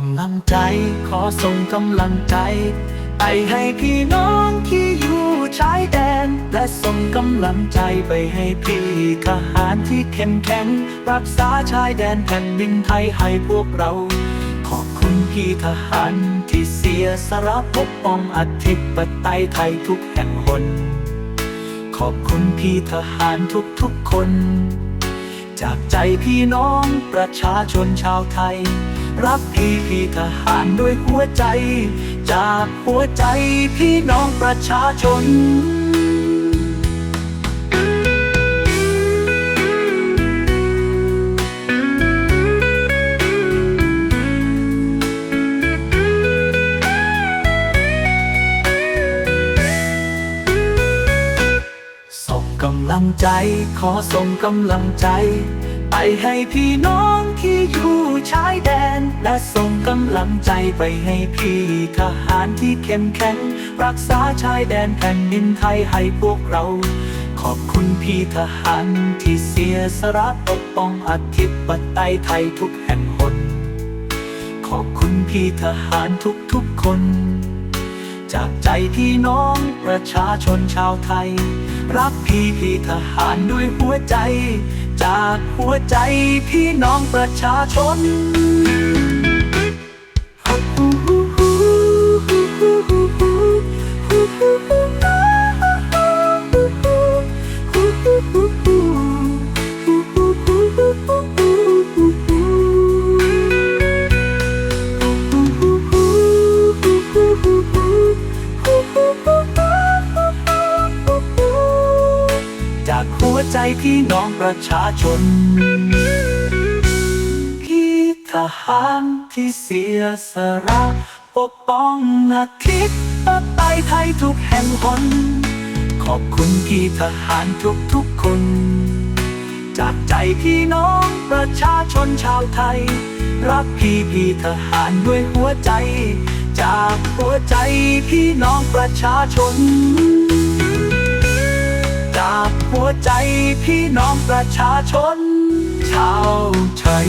กำลังใจ ขอส่งกำลังใจ ไปให้พี่น้องที่อยู่ชายแดน และส่งกำลังใจไปให้พี่ทหารที่เข้มแข็ง รักษาชายแดนแผ่นดินไทยให้พวกเรา ขอบคุณพี่ทหารที่เสียสละปกป้องอธิปไตยไทยทุกแห่งหน ขอบคุณพี่ทหารทุกๆคน จากใจพี่น้องประชาชนชาวไทย รักพี่พี่ทหารด้วยหัวใจ จากหัวใจพี่น้องประชาชนส่งกำลังใจ ขอส่งกำลังใจ ให้พี่น้องที่อยู่ชายแดน และส่งกำลังใจไปให้พี่ทหารที่เข้มแข็ง รักษาชายแดนแผ่นดินไทยให้พวกเรา ขอบคุณพี่ทหารที่เสียสละปกป้องอธิปไตยไทยทุกแห่งหน ขอบคุณพี่ทหารทุกๆคน จากใจพี่น้องประชาชนชาวไทย รักพี่พี่ทหารด้วยหัวใจ จากหัวใจพี่น้องประชาชน จากหัวใจพี่น้องประชาชน พี่ทหารที่เสียสละปกป้องอาทิตย์ไตยไทยทุกแห่งหนขอบคุณพี่ทหารทุกๆคน จากใจพี่น้องประชาชนชาวไทย รักพี่พี่ทหารด้วยหัวใจ จากหัวใจพี่น้องประชาชน จากหัวใจพี่น้องประชาชนชาวไทย